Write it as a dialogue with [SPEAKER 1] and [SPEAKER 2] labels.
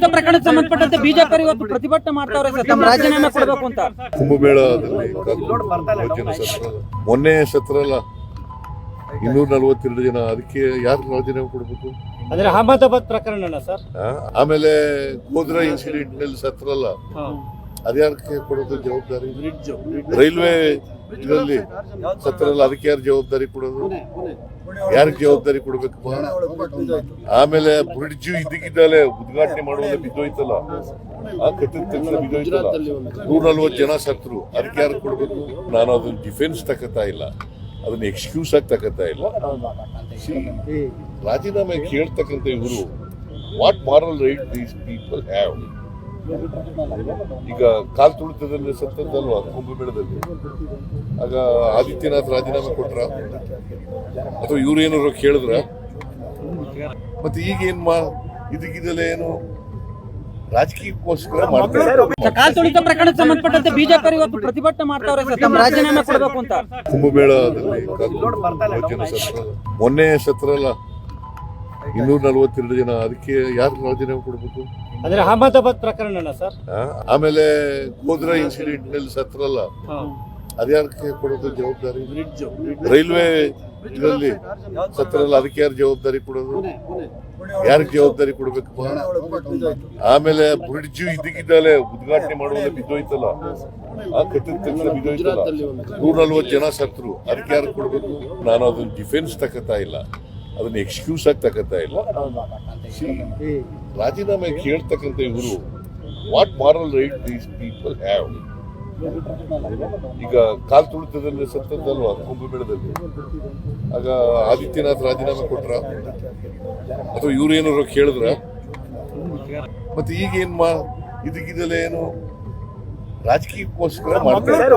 [SPEAKER 1] ತುಳಿತ ಪ್ರಕರಣಕ್ಕೆ ಸಂಬಂಧಪಟ್ಟಂತೆ ಬಿಜೆಪಿ ಇವತ್ತು ಪ್ರತಿಭಟನೆ ಮಾಡ್ತಾವ್ರೆ ಸರ್. ತಮ್ಮ ರಾಜೀನಾಮೆ ಕೊಡಬೇಕು ಅಂತ.
[SPEAKER 2] ಕುಂಭಮೇಳದಲ್ಲಿ ಮೊನ್ನೆ ಸತ್ರ ಅಲ್ಲ ಇನ್ನೂರ ನಲ್ವತ್ತೆರಡು ಜನ ಅದಕ್ಕೆ ಯಾರು ರಾಜೀನಾಮೆ ಕೊಡಬೇಕು?
[SPEAKER 3] ಅಂದ್ರೆ ಅಹಮದಾಬಾದ್ ಪ್ರಕರಣ ಸರ್?
[SPEAKER 2] ಆಮೇಲೆ ಗೋದ್ರಾ ಇನ್ಸಿಡೆಂಟ್ನಲ್ಲಿ ಸತ್ರಲ್ಲ ಅದ್ಯಾರಕ್ಕೆ ಕೊಡೋದು ಜವಾಬ್ದಾರಿ? ರೈಲ್ವೆ ಇದರಲ್ಲಿ ಸತ್ರದಲ್ಲಿ ಅದಕ್ಕೆ ಯಾರು ಜವಾಬ್ದಾರಿ ಕೊಡೋದು? ಯಾರಿಗೆ ಜವಾಬ್ದಾರಿ ಕೊಡಬೇಕು ಆಮೇಲೆ ಬ್ರಿಡ್ಜ್ ಇದಕ್ಕಿದ್ದಾಲೆ ಉದ್ಘಾಟನೆ ಮಾಡುವಾಗ ಬಿದ್ದೋಯ್ತಲ್ಲ. ಆ ಕಟ್ಟಿದ ತಕ್ಷಣ ಬಿದ್ದೋಯ್ತಲ್ಲ. ನೂರ ನಲ್ವತ್ತು ಜನ ಸತ್ರು ಅದಕ್ಕೆ ಯಾರು ಕೊಡಬೇಕು? ನಾನು ಅದನ್ನ ಡಿಫೆನ್ಸ್ ತಗೋತಾ ಇಲ್ಲ. ಅದನ್ನ ಎಕ್ಸ್ಕ್ಯೂಸ್ ಆಗಿ ತಗೋತಾ ಇಲ್ಲ. ರಾಜೀನಾಮೆ ಕೇಳ್ತಕ್ಕಂಥ ಇವರು what moral right these people have ಈಗ ಕಾಲ್ ತುಳಿತದಲ್ಲಿ ಸತ್ತದ್ದಲ್ವಾ? ಕುಂಭಮೇಳದಲ್ಲಿ ಆಗ ಆದಿತ್ಯನಾಥ್ ರಾಜೀನಾಮೆ ಕೊಟ್ರ? ಅಥವಾ ಇವ್ರು ಏನಾದ್ರು ಕೇಳಿದ್ರ? ಮತ್ತೆ ಈಗ ಏನ್ ಮಾ ಇದಕ್ಕಿದೆಲ್ಲ ಏನು ರಾಜಕೀಯಕ್ಕೋಸ್ಕರ ಮಾಡ್ತಾರೆ
[SPEAKER 1] ಕಾಲ್ ತುಳಿತ ಪ್ರಕರಣಕ್ಕೆ ಸಂಬಂಧಪಟ್ಟಂತೆ ಬಿಜೆಪಿ ಇವತ್ತು ಪ್ರತಿಭಟನೆ ಮಾಡ್ತಾರೆ ಸರ್ ತಮ್ಮ ರಾಜೀನಾಮೆ ಕೊಡಬೇಕು ಅಂತ.
[SPEAKER 2] ಕುಂಭಮೇಳದಲ್ಲಿ ಜನ ಸತ್ರ ಮೊನ್ನೆ ಸತ್ರ ಅಲ್ಲ ಇನ್ನೂರ ನಲ್ವತ್ತೆರಡು ಜನ ಅದಕ್ಕೆ ಯಾರು ರಾಜೀನಾಮೆ ಕೊಡ್ಬೇಕು?
[SPEAKER 3] ಅಂದ್ರೆ ಅಹಮದಾಬಾದ್ ಪ್ರಕರಣ ಸರ್?
[SPEAKER 2] ಆಮೇಲೆ ಗೋಧ್ರಾ ಇನ್ಸಿಡೆಂಟ್ನಲ್ಲಿ ಸತ್ರಲ್ಲ ಅದ್ಯಾರಕ್ಕೆ ಕೊಡೋದು ಜವಾಬ್ದಾರಿ? ರೈಲ್ವೆ ಇದರಲ್ಲಿ ಸತ್ರಲ್ಲ ಅದಕ್ಕೆ ಯಾರು ಜವಾಬ್ದಾರಿ ಕೊಡೋದು? ಯಾರಿಗೆ ಜವಾಬ್ದಾರಿ ಕೊಡ್ಬೇಕು? ಆಮೇಲೆ ಬ್ರಿಡ್ಜ್ ಇದಕ್ಕಿದ್ದಾಲೆ ಉದ್ಘಾಟನೆ ಮಾಡುವಾಗ ಬಿದ್ದೋಯ್ತಲ್ಲ? ಆ ಕಟ್ಟಿದ ತಕ್ಷಣ ಬಿದ್ದೋಯ್ತಲ್ಲ? ನೂರ ನಲ್ವತ್ತು ಜನ ಸತ್ರು ಅದಕ್ಕೆ ಯಾರು ಕೊಡ್ಬೇಕು? ನಾನು ಅದನ್ನ ಡಿಫೆನ್ಸ್ ತಕತಾ ಇಲ್ಲ. ಅದನ್ನ ಎಕ್ಸ್ಕ್ಯೂಸ್ ಆಗಿ ತಕತಾ ಇಲ್ಲ ರಾಜೀನಾಮೆ ಕೇಳ್ತಕ್ಕಂಥ ಇವರು what moral right these people have ಈಗ ಕಾಲ್ ತುಳಿತದಲ್ಲಿ ಸತ್ತದ್ದಲ್ವಾ? ಕುಂಭಮೇಳದಲ್ಲಿ ಆಗ ಆದಿತ್ಯನಾಥ್ ರಾಜೀನಾಮೆ ಕೊಟ್ರ? ಅಥವಾ ಇವ್ರು ಏನಾದ್ರು ಕೇಳಿದ್ರ? ಮತ್ತೆ ಈಗ ಮಾ ಏನು? ರಾಜಕೀಯಕ್ಕೋಸ್ಕರ ಮಾಡ್ತಾರೆ